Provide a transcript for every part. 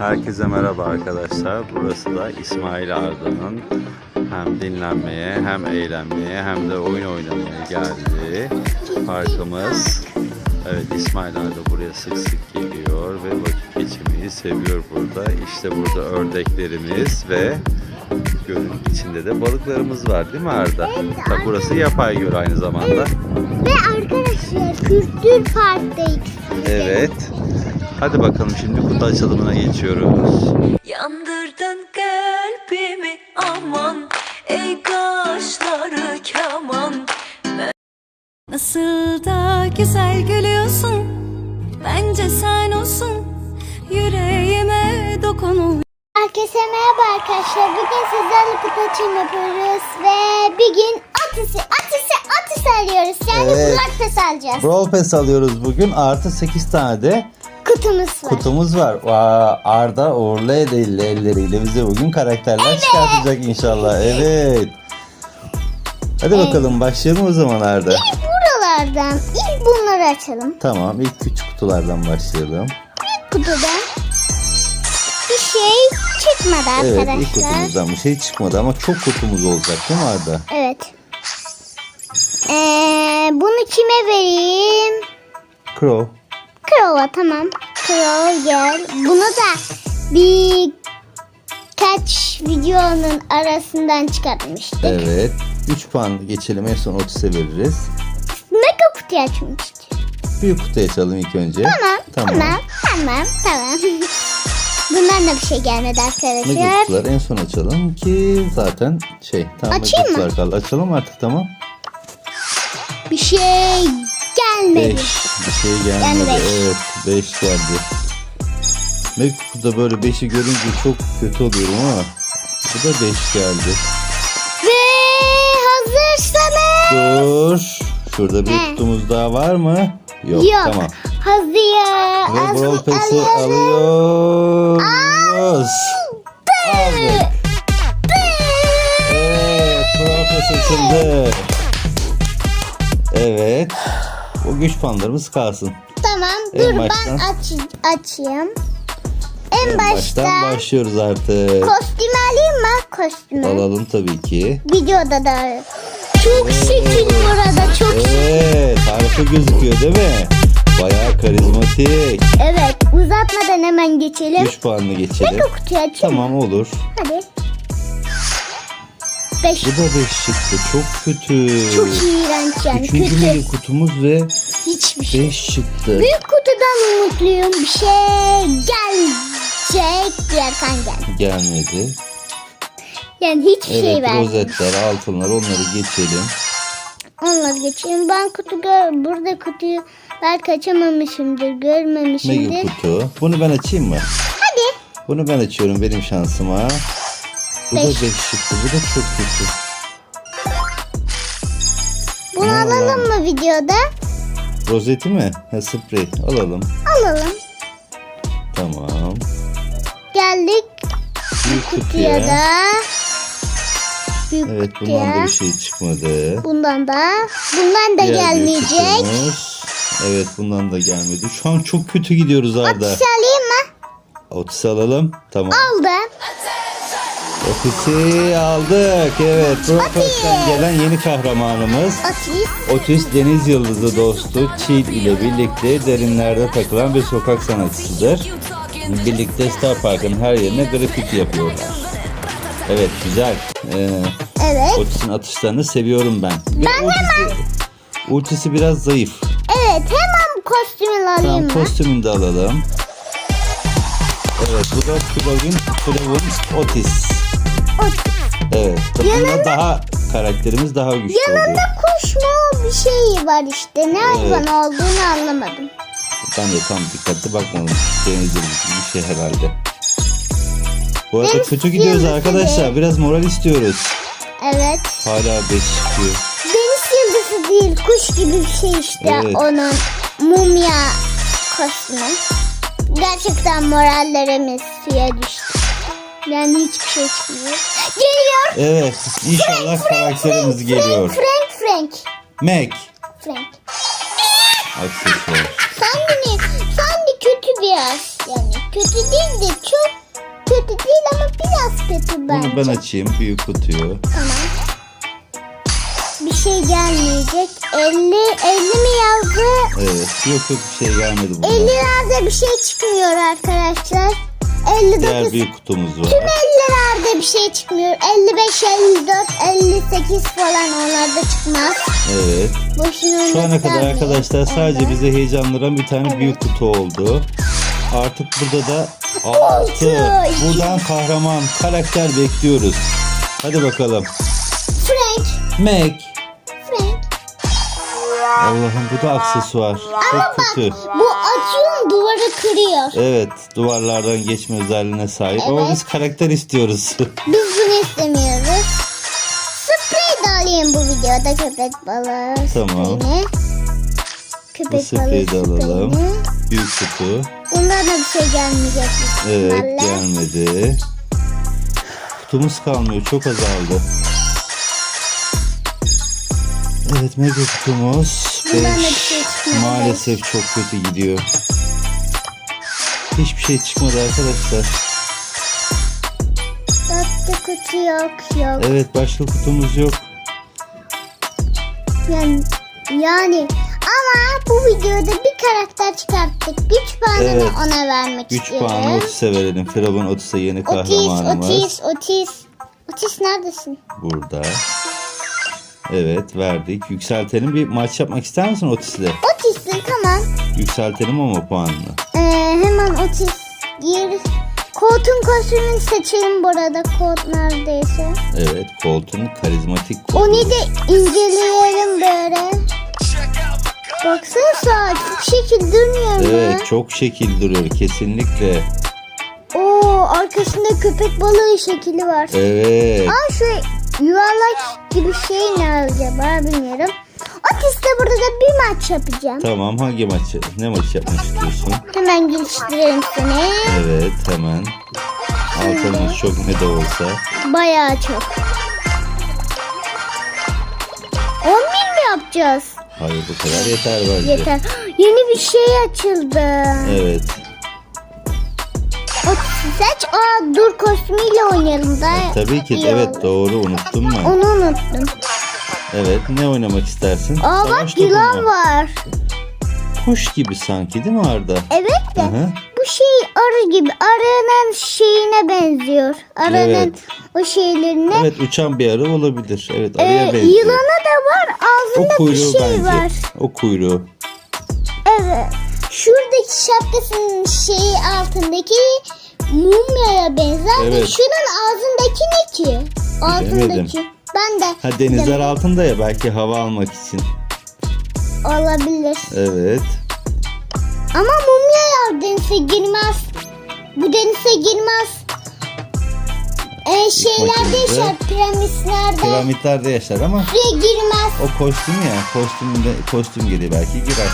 Herkese merhaba arkadaşlar. Burası da İsmail Arda'nın hem dinlenmeye hem eğlenmeye hem de oyun oynamaya geldiği parkımız. Evet İsmail Arda buraya sık sık geliyor ve vakit geçirmeyi seviyor burada. İşte burada ördeklerimiz ve gölün içinde de balıklarımız var değil mi Arda? Tabi burası yapay göl aynı zamanda. Ve arkadaşlar Kültür Park'tayız. Evet. Hadi bakalım şimdi kutu açılımına geçiyoruz. Yandırdın kalbimi aman Ey kaşları keman Nasıl da güzel gülüyorsun Bence sen olsun Yüreğime dokunu Herkese merhaba arkadaşlar. Bugün sizlerle kutu açılımı yapıyoruz. Ve bir gün atısı, atısı, atısı arıyoruz. Yani Evet. kulak ses alacağız. Brawl Pass alıyoruz bugün. Artı 8 tane de Kutumuz var. kutumuz var. Vaa, Arda uğurlu eliyle, elleriyle bize bugün karakterler çıkartacak inşallah. Evet. Hadi bakalım başlayalım o zaman Arda. İlk buralardan, ilk bunları açalım. Tamam ilk küçük kutulardan başlayalım. İlk kutudan bir şey çıkmadı Evet ilk arkadaşlar. kutumuzdan bir şey çıkmadı ama çok kutumuz olacak değil mi Arda? Evet. Ee, bunu kime vereyim? Crow. Crow'a tamam. Crow gel. Bunu da birkaç videonun arasından çıkartmıştık. Evet. 3 puan geçelim en son 30'a veririz. Mega kutuyu açmıştık. Büyük kutu açalım ilk önce. Tamam, tamam, tamam, tamam. Bundan da bir şey gelmedi Mega arkadaşlar. kutuları en son açalım ki zaten şey tamam mega Açayım mı? kaldı. Açalım artık tamam. Bir şey gelmedi. 5 bir şey gelmedi. Yani beş. Evet 5 geldi. Mega kutuda böyle 5'i görünce çok kötü oluyorum ama bu da 5 geldi. Ve hazırsanız. Dur. Şurada bir He. kutumuz daha var mı? Yok, Yok. tamam. Hazır. Ve Hazır- Brawl alıyorum. alıyoruz. Aldık. Evet, Brawl Pass açıldı. Evet. O güç puanlarımız kalsın. Tamam En dur baştan. ben aç, açayım. En, En başta baştan başlıyoruz artık. kostüm alayım mı? Kostümü. Alalım tabii ki. Videoda da. Çok şekil burada çok Evet, harika gözüküyor değil mi? Bayağı karizmatik. Evet uzatmadan hemen geçelim. 3 puanlı geçelim. Mega kutuyu açayım. Tamam olur. Hadi. 5. Bu da 5 çıktı. Çok kötü. Çok iğrenç yani Üçüncü kötü. mega kutumuz ve Hiçbir şey. 5 çıktı. Büyük kutudan umutluyum. Bir şey gelecek diyerken gel. Gelmedi. Yani hiçbir şey Evet vermedi. rozetler, altınlar onları geçelim. Onları geçeyim. Ben kutu gör burada kutuyu belki açamamışımdır, Mega görmemişimdir. kutu. Bunu ben açayım mı? Hadi. Bunu ben açıyorum benim şansıma. Bu da 5 Beş. çıktı. Bu da çok kötü. Bunu Ne alalım mı videoda? Rozeti mi? Ha sprey. Alalım. Alalım. Tamam. Geldik Büyük kutuya kutuya. da. Büyük Evet kutuya. bundan da bir şey çıkmadı. Bundan da. Bundan da Diğer gelmeyecek. kutumuz. Evet bundan da gelmedi. Şu an çok kötü gidiyoruz Arda. Atış alayım mı? Otisi alalım. Tamam. Aldım. Otisi aldık. Evet. Profes'ten gelen yeni kahramanımız. Atış. Otis Deniz Yıldızı dostu Çil ile birlikte derinlerde takılan bir sokak sanatçısıdır. Birlikte Star Park'ın her yerine grafiti yapıyorlar. Evet güzel. Ee, Evet. Otis'in atışlarını seviyorum ben. Ve ultisi, ultisi biraz zayıf. Evet hemen kostümü alayım Tamam kostümünü de alalım. Evet bu da Firavun, Firavun Otis. Evet. Bunda daha karakterimiz daha güçlü oluyor. Yanında koşma bir şey var işte. Ne hayvan Evet. olduğunu anlamadım. Ben de tam dikkatli bakmadım. Deniz yıldızı bir şey herhalde. Bu arada Deniz kötü gidiyoruz yıldızı arkadaşlar. Biraz moral istiyoruz. Evet. Hala 5 çıkıyor. Deniz yıldızı değil kuş gibi bir şey işte Evet. onun mumya kostümü. Gerçekten morallerimiz suya düştü. Yani hiçbir şey çıkmıyor. Geliyor. Evet. İnşallah karakterimiz geliyor. Frank Frank. Mac. Frank. Aksesuar. Sen de, ne- sen de kötü biraz. Yani kötü değil de çok kötü değil ama biraz kötü bence. Bunu ben açayım büyük kutuyu. Tamam. Bir şey gelmeyecek. 50 50 mi yazdı? Evet. Yok yok bir şey gelmedi 50 bundan. lirada bir şey çıkmıyor arkadaşlar. 59 Diğer büyük kutumuz var. Tüm 50 lirada bir şey çıkmıyor. 55, 54, 58 falan onlarda çıkmaz. Evet. Boşuna Şu ana kadar arkadaşlar sadece Evet. bize heyecanlandıran bir tane büyük kutu oldu. Artık burada da 6. Buradan kahraman karakter bekliyoruz. Hadi bakalım. Frank. Mac. Allah'ım bu da aksesuar. Çok kötü. Bu açıyor duvarı kırıyor. Evet duvarlardan geçme özelliğine sahip ama Evet. biz karakter istiyoruz. Biz bunu istemiyoruz. Sprey de alayım bu videoda köpek balığı Tamam. spreyini. bu Köpek spreyi de alalım. spreyini. Büyük kutu. Bundan da bir şey gelmeyecek. büyük Evet ihtimalle. gelmedi. Kutumuz kalmıyor çok azaldı. Evet mega kutumuz Bundan da bir 5. şey çıkmadı. Maalesef çok kötü gidiyor. Hiçbir şey çıkmadı arkadaşlar. Başka kutu yok yok. Evet başka kutumuz yok. Yani, yani ama bu videoda bir karakter çıkarttık. Güç puanını Evet. ona vermek Güç istiyorum. puanı Otis'e verelim. Firavun Otis'e yeni Otis, kahramanımız. Otis, Otis. Otis neredesin? Burada. Evet verdik. Yükseltelim bir maç yapmak ister misin Otis'le? Otis'in tamam. Yükseltelim ama puanını. Ee, hemen Otis gir. Koltuğun kostümünü seçelim burada kod neredeyse. Evet Colt'un karizmatik kodu. Onu da inceleyelim böyle. Baksana saat bu şekil durmuyor mu? Evet çok şekil duruyor kesinlikle. Oo arkasında köpek balığı şekli var. Evet. Aa şu yuvarlak gibi şey ne acaba bilmiyorum. Otis'te burada da bir maç yapacağım. Tamam hangi maçı? Ne maç yapmak istiyorsun? Hemen geliştirelim seni. Evet hemen. Altımız çok ne de olsa. Bayağı çok. 10 bin mi yapacağız? Hayır bu kadar yeter bence. Yeter. Yeni bir şey açıldı. Evet. Seç. Aa dur kostümüyle oynayalım da. Tabii ki evet doğru unuttum ben. Onu unuttum. Evet ne oynamak istersin? Aa Savaş bak yılan var. Kuş gibi sanki değil mi Arda? Evet de Hı hı. bu şey arı gibi. Arının şeyine benziyor. Arının Evet. o şeylerine. Evet uçan bir arı olabilir. Evet Ee, arıya benziyor. yılana da var. O Ağzında bir şey bence. var. O kuyruğu. Evet. Şuradaki şapkasının şeyi altındaki mumyaya benzer. Evet. Ve şunun ağzındaki ne ki? Ağzındaki. Ben de Ha denizler Demek- altında ya belki hava almak için. olabilir. Evet. Ama mumya ya denize girmez. Bu denize girmez. Ee, şeylerde yaşar, piramitlerde. Piramitlerde yaşar ama Buraya girmez. o kostüm ya. Kostümde kostüm geliyor belki girer.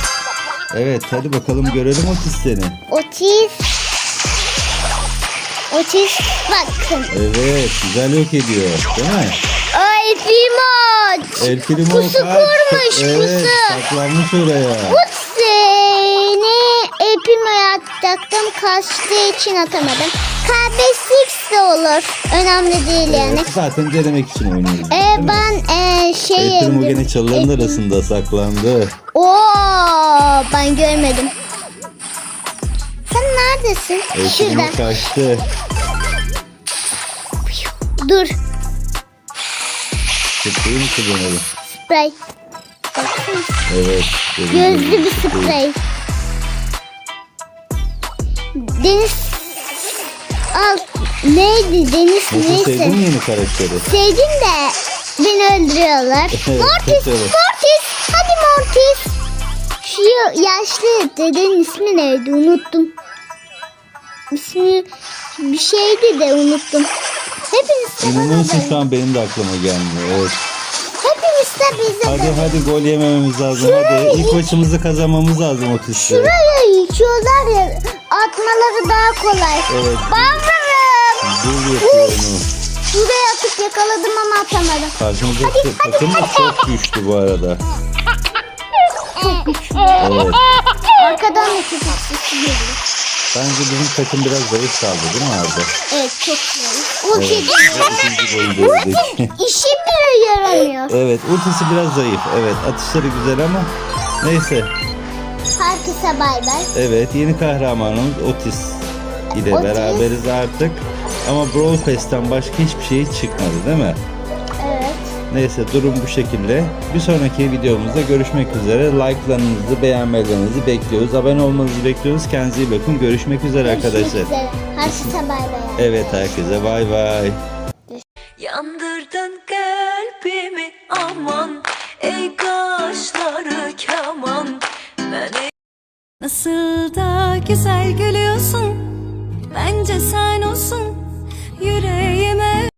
Evet hadi bakalım görelim Otis seni. Otis. Otis bakın. Evet güzel yok ediyor değil mi? Ay Primoz. El Primo Pusu kaç- kurmuş, Evet pusu. saklanmış oraya. Bu seni Primo'ya atacaktım. Kaçtığı için atamadım. K5 de olur. Önemli değil yani. Evet, zaten denemek için oynuyoruz. Ee, değil mi? ben ee, şey El Primo yedim. gene çalıların El- arasında saklandı. Oo, ben görmedim. Sen neredesin? Şurada. kaçtı. Dur. Sprey mi kullanalım? Sprey. Evet. Gözlü bir sprey. Deniz al neydi deniz Nasıl neyse. sevdin mi yeni karakteri? Sevdim de beni öldürüyorlar. Evet, Mortis. Mortis, hadi Mortis. Şu yaşlı dedenin ismi neydi unuttum. İsmi bir şeydi de unuttum. Hepiniz İnanır mısın şu an benim de aklıma gelmiyor. Evet. Hepiniz de bize Hadi hadi gol yemememiz lazım. Şuraya Hadi ilk ilk- maçımızı kazanmamız lazım Otis'te. Şuraya yıkıyorlar ya atmaları daha kolay. Evet. Bağırırım. Dur yapıyor onu. Şuraya atıp yakaladım ama atamadım. Karşımızdaki takım da çok güçlü bu arada. Çok güçlü. Evet. Arkadan da geliyor. Bence bizim takım biraz zayıf kaldı değil mi Arda? Evet çok golü de yedik. işi bile yaramıyor. evet ultisi biraz zayıf. Evet atışları güzel ama neyse. Herkese bay bay. Evet yeni kahramanımız Otis ile Otis. beraberiz artık. Ama Brawl Pass'ten başka hiçbir şey çıkmadı değil mi? Evet. Neyse durum bu şekilde. Bir sonraki videomuzda görüşmek üzere. Like'larınızı, beğenmelerinizi bekliyoruz. Abone olmanızı bekliyoruz. Kendinize iyi bakın. Görüşmek üzere arkadaşlar. Görüşmek üzere. Herkese bay bay. Evet herkese bay bay. Yandırdın kalbimi aman Ey kaşları keman Ben Nasıl da güzel gülüyorsun Bence sen olsun yüreğime.